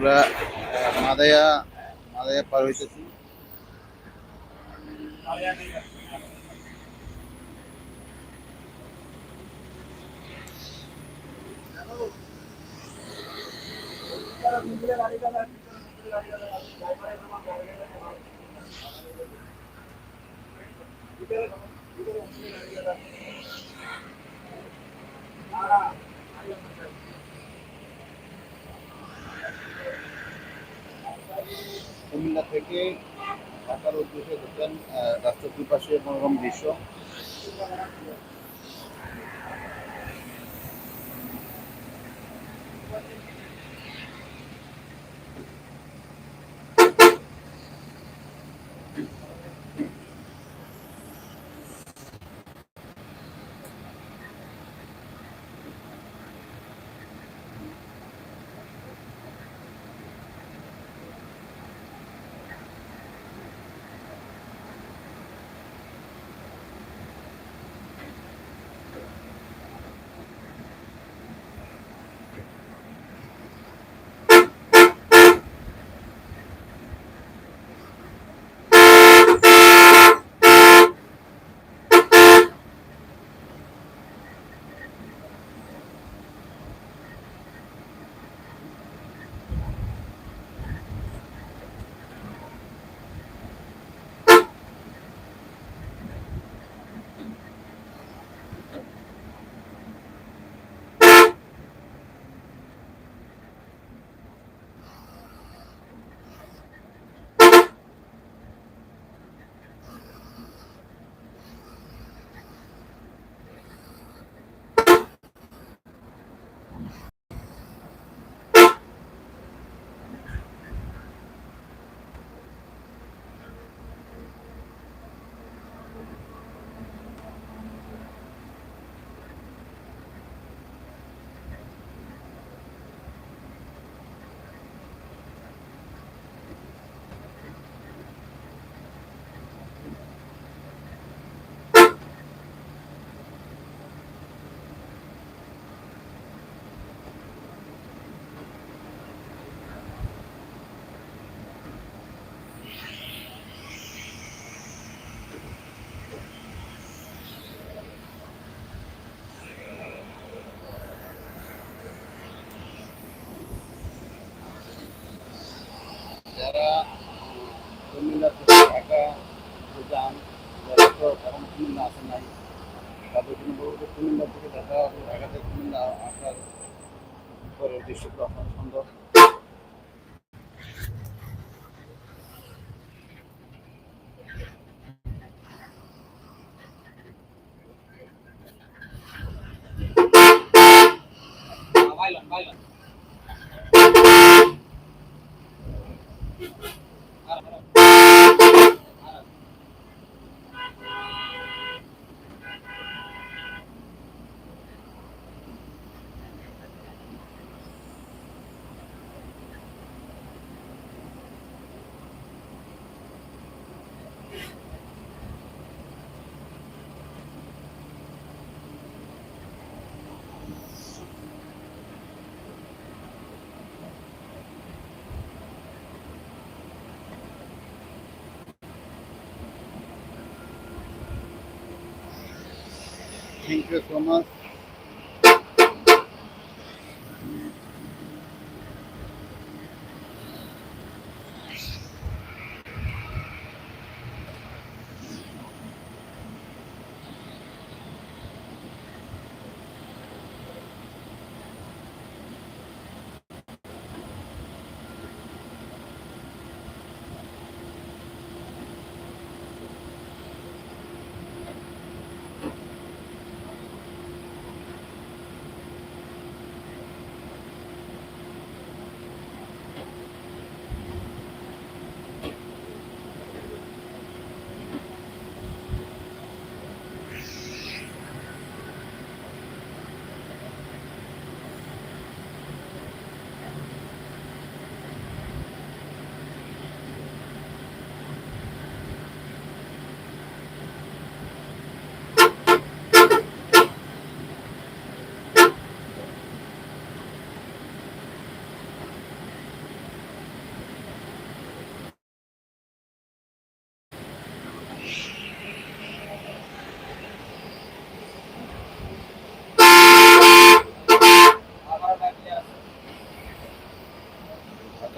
আমরা মাদায়া মাদায়া পার হইতেছি Thank you. Comilla থেকে ঢাকার উদ্দেশ্যে দেখলেন রাস্তার দুপাশে মনোরম দৃশ্য। that. Ha ha ha! Henrique Thomas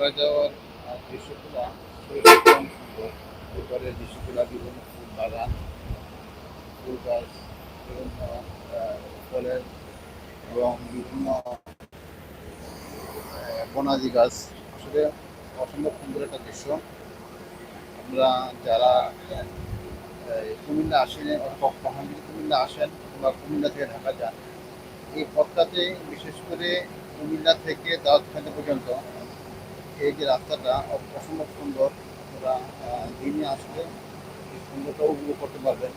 হয়ে যাওয়ার দৃশ্যগুলা ভীষণ সুন্দর এরপরে দৃশ্যগুলা বিভিন্ন ফুল বাগান ফুল গাছ বিভিন্ন ফলের এবং বিভিন্ন বনাজি গাছ। আসলে অসম্ভব সুন্দর একটা দৃশ্য। আমরা যারা কুমিল্লা আসেন কখন যদি কুমিল্লা আসেন বা কুমিল্লা থেকে ঢাকা যান, এই পথটাতে বিশেষ করে কুমিল্লা থেকে দাওয়াতখালি পর্যন্ত এই যে রাস্তাটা অসম্ভব সুন্দর ওরা দিনে আসলে সুন্দরটা উপভোগ করতে পারবেন।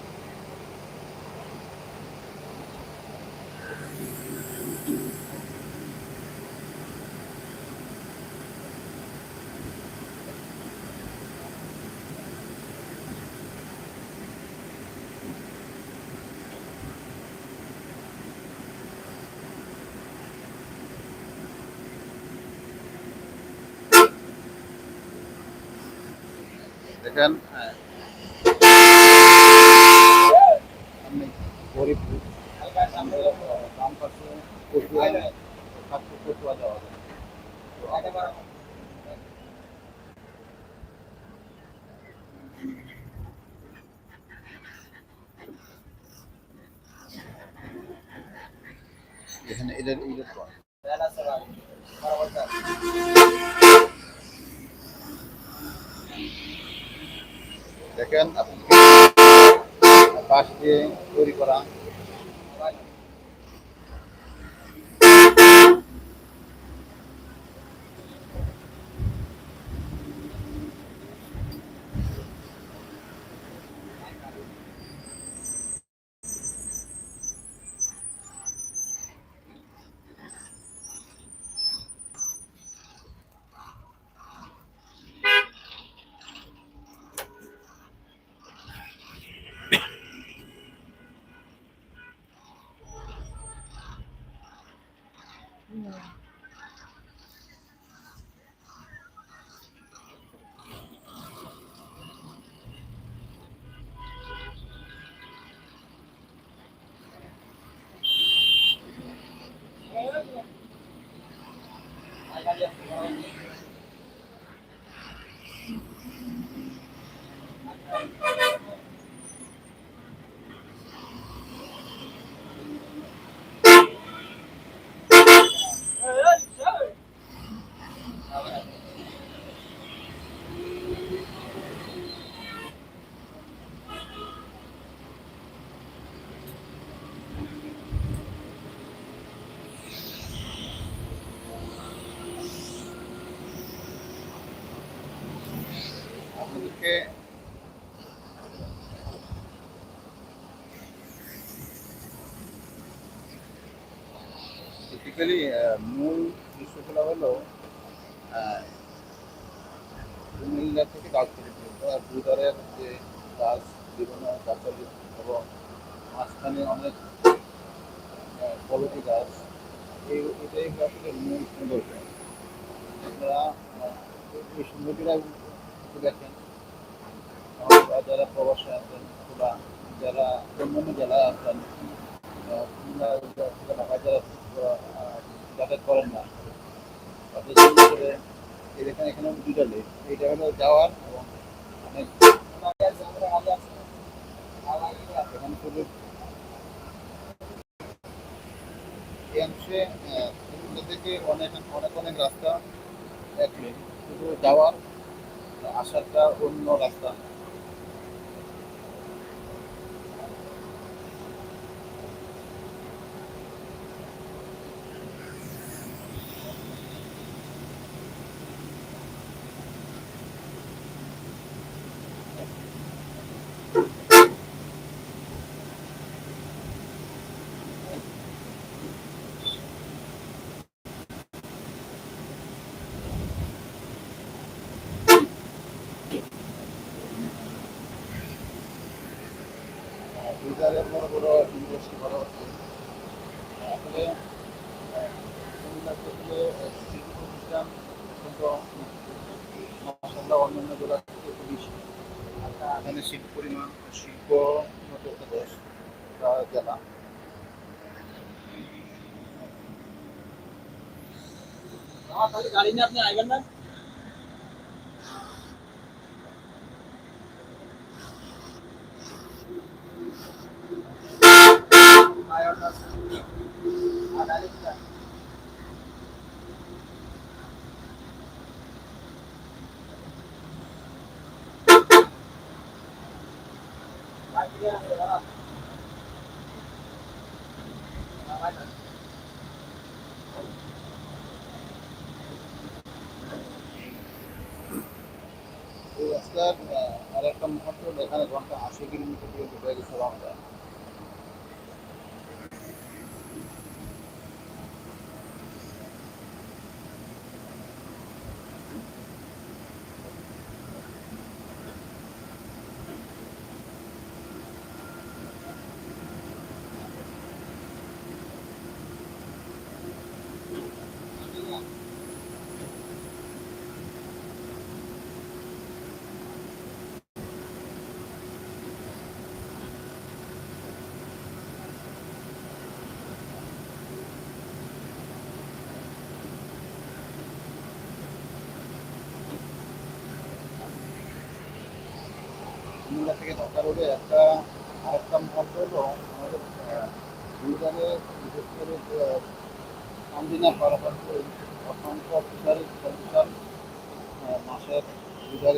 তো এখানে এদের এদের দেখেন আপনি পাশ দিয়ে তৈরি করা বেসিক্যালি মূল দৃশ্যগুলো হলো কুমিল্লা থেকে গাছগুলি পর্যন্ত আর দুধারের যে গাছ বিভিন্ন গাছালি এবং মাঝখানে অনেক কলটি গাছ এই এটাই আসলে মূল সৌন্দর্য। এই সৌন্দর্যটা দেখেন। যারা প্রবাসে আছেন অথবা যারা অন্যান্য জেলায় আছেন ঢাকা আহ, যাতায়াত করেন না। এখানে দুইটা লেক এইটা যাওয়ার এবং অনেক থেকে অনেক অনেক অনেক রাস্তা এক শুধু যাওয়ার আসারটা অন্য রাস্তা দুইধারে বড় বড় ইন্ডাস্ট্রি করা হচ্ছে আসলে আহ, কুমিল্লা থেকে শিল্প প্রতিষ্ঠান কিন্তু মাসাল্লাহ অন্যান্য জেলা থেকে একটু বেশি এখানে শিল্প পরিমাণ শিল্প উন্নত একটা দেশ বা জেলা গাড়ি নিয়ে আপনি আসবেন না? রোডে একটা আরেকটা মুহূর্ত হলো আমাদের বিশেষ করে কান্দিনা পারাপার মাসের আমাদের বিশাল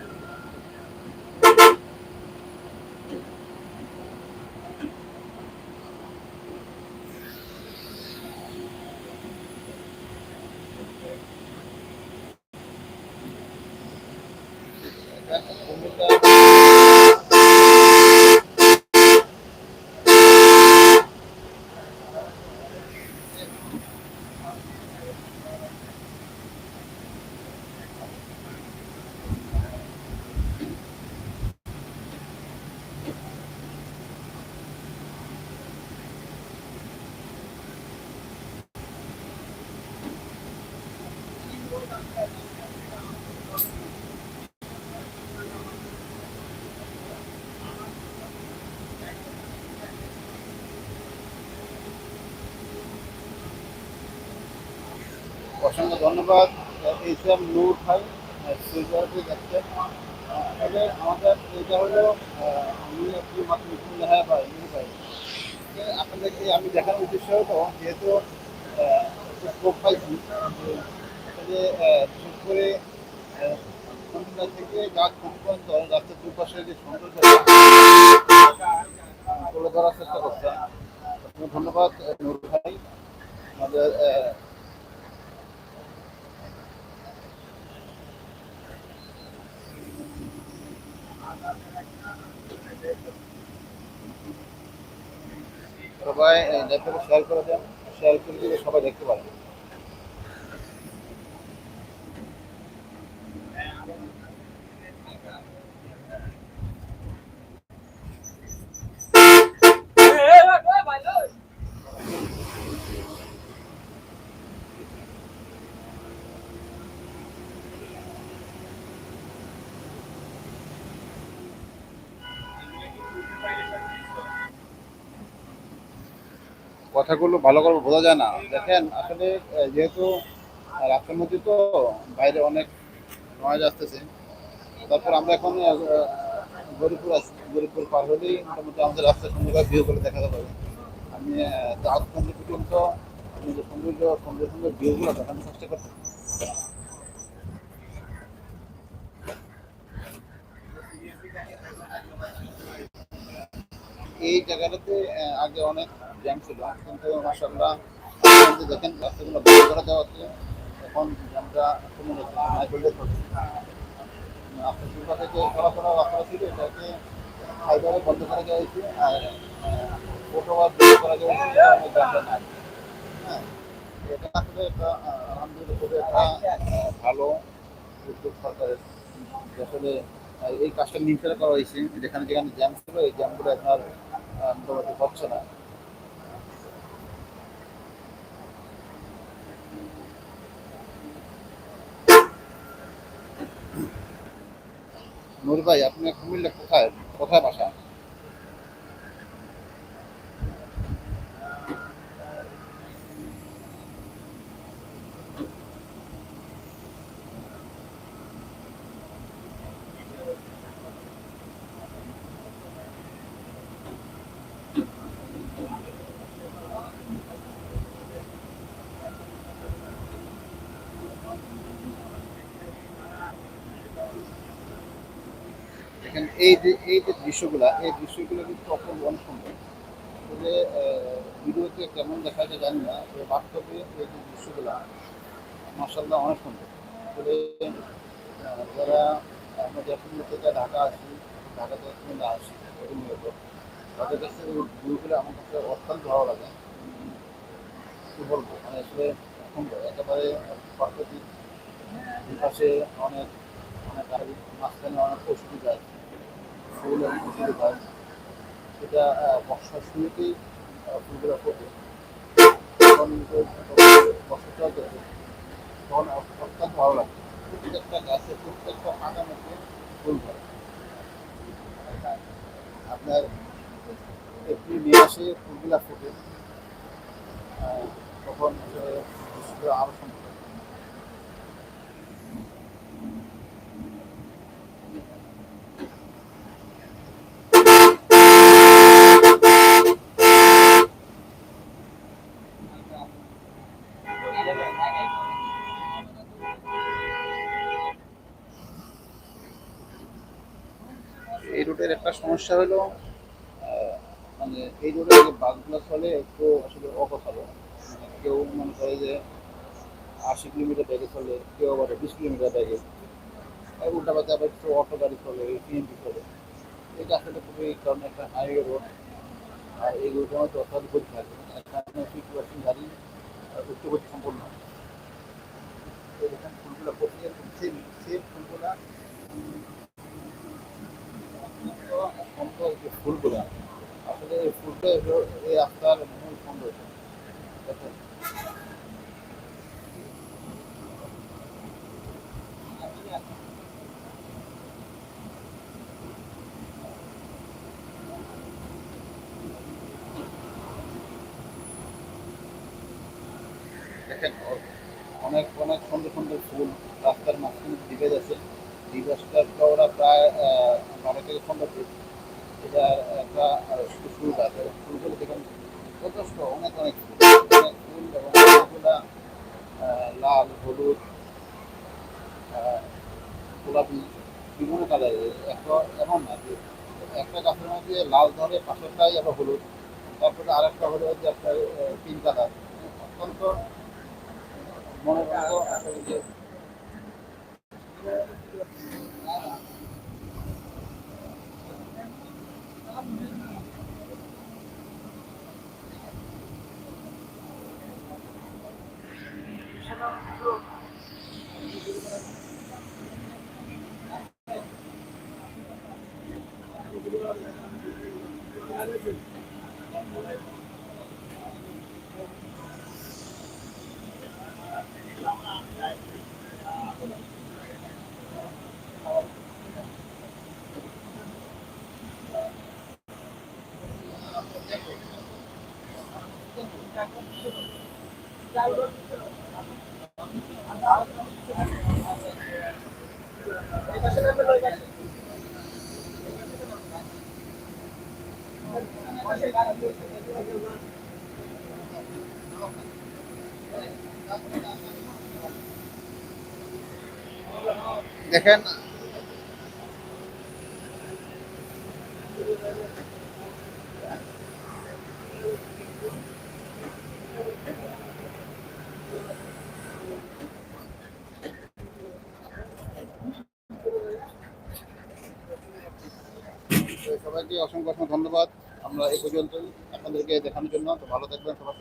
অসংখ্য ধন্যবাদ এইসব নূর ভাই তবে আমাদের এটা হলো মাত্র আপনাদেরকে আমি দেখানোর উদ্দেশ্য হলো, যেহেতু পাইছি বিশেষ করে থেকে গাছ পর্যন্ত রাস্তার দুপাশে যে সৌন্দর্য, তুলে ধরার চেষ্টা করছেন ধন্যবাদ, নূর ভাই। আমাদের সবাই ল্যাপটপে শেয়ার করে দেন শেয়ার করে দিলে সবাই দেখতে পারেন কথাগুলো, ভালো করে বোঝা যায় না। দেখেন, আসলে যেহেতু রাস্তার মধ্যে তো বাইরে অনেক নয়েজ আসতেছে, তারপর আমরা এখন গরিবপুর আছি। গরিবপুর পার হলেই মোটামুটি আমাদের রাস্তা সুন্দরভাবে ভিউ করে দেখা যাবে আমি আলপন্দ্র পর্যন্ত নিজের সৌন্দর্য সুন্দর সুন্দর ভিউগুলো দেখানোর চেষ্টা করছি। এই জায়গাটাতে আগে অনেক ছিল মাসাল্লাহ দেখেন রাস্তাগুলো বন্ধ করে এখন জ্যামটা নাই। আপনার সুবিধা থেকে চলাচল রাস্তা ছিল, এটাকে বন্ধ করে হয়েছে, আর বন্ধ করে হয়েছে নাই হ্যাঁ এটা আসলে একটা আলহামদুলিল্লাহ খুবই একটা ভালো উদ্যোগ সরকারের। আসলে এই কাজটা নির্ধারণ করা হয়েছে, যেখানে যেখানে জ্যাম ছিল, এই জ্যামগুলো এখন আর মোটামুটি হচ্ছে না। নুর ভাই আপনার কুমিল্লা কোথায়? কোথায় বাসা? এই যে এই যে দৃশ্যগুলা এই দৃশ্যগুলো কিন্তু অপূর্ব অনেক আসলে ভিডিওতে কেমন দেখা যায় জানি না তবে বাস্তবে এই যে দৃশ্যগুলা মার্শাল্লাহ অনেক সুন্দর। আহ, যারা আমরা যখন থেকে ঢাকা আসি ঢাকাতে কুমিল্লা আসি প্রতিনিয়ত তাদের কাছে ভিউগুলো আমার কাছে অত্যন্ত ভালো লাগে। কি বলব? মানে আসলে সুন্দর একেবারে প্রাকৃতিক দুপাশে অনেক অনেক মাঝখানে অনেক পশু যায়। এবং পশু যায় সেটা বর্ষার শুরুতেই ফুলগুলো ফোটে তখন তো বর্ষা চলতেছে তখন অত্যন্ত ভালো লাগে প্রত্যেকটা গাছে প্রত্যেকটা পাতার মধ্যে ফুল ধরে আপনার এপ্রিল মে মাসে ফুলগুলা ফোটে আহ, তখন আসলে দৃশ্যগুলো আরও সুন্দর লাগে। এই রুটের একটা সমস্যা হলো মানে এই রুটে যে বাসগুলো চলে একটু আসলে অগোছালো মানে কেউ মনে করে যে আশি কিলোমিটার ব্যাগে চলে কেউ আবার বিশ কিলোমিটার ব্যাগে উল্টা পাতে আবার একটু অটো গাড়ি চলে টিএমপি চলে। এটা আসলে খুবই কারণ একটা হাইওয়ে রোড। আর এই রোডের আমার অর্থাৎ গতি থাকে ফিফটি পার্সেন্ট গাড়ি আহ, উচ্চগতি সম্পন্ন। এখানে ফুলগুলো এরকম সেম সেম ফুলগুলা ফুলগুলো? আসলে ফুলটা এই রাস্তার মূল দেখেন। অনেক অনেক সুন্দর সুন্দর ফুল রাস্তার মাঝখানে দিবে যাচ্ছে। রাস্তাটা ওরা প্রায় বারো থেকে পনেরো ফিট। এটা একটা ফুলগুলো দেখেন, যথেষ্ট অনেক অনেক লাল, হলুদ গোলাপি বিভিন্ন কালারের। একটা এমন না যে একটা গাছের মধ্যে লাল ধরে পাশেরটাই আবার হলুদ, তারপরে আরেকটা হলো যে আপনার পিঙ্ক কালার অত্যন্ত মনে করো আসলে যে দেখেন। সবাইকে অসংখ্য অসংখ্য ধন্যবাদ। আমরা এই পর্যন্তই। আপনাদেরকে দেখানোর জন্য। তো ভালো থাকবেন, সবার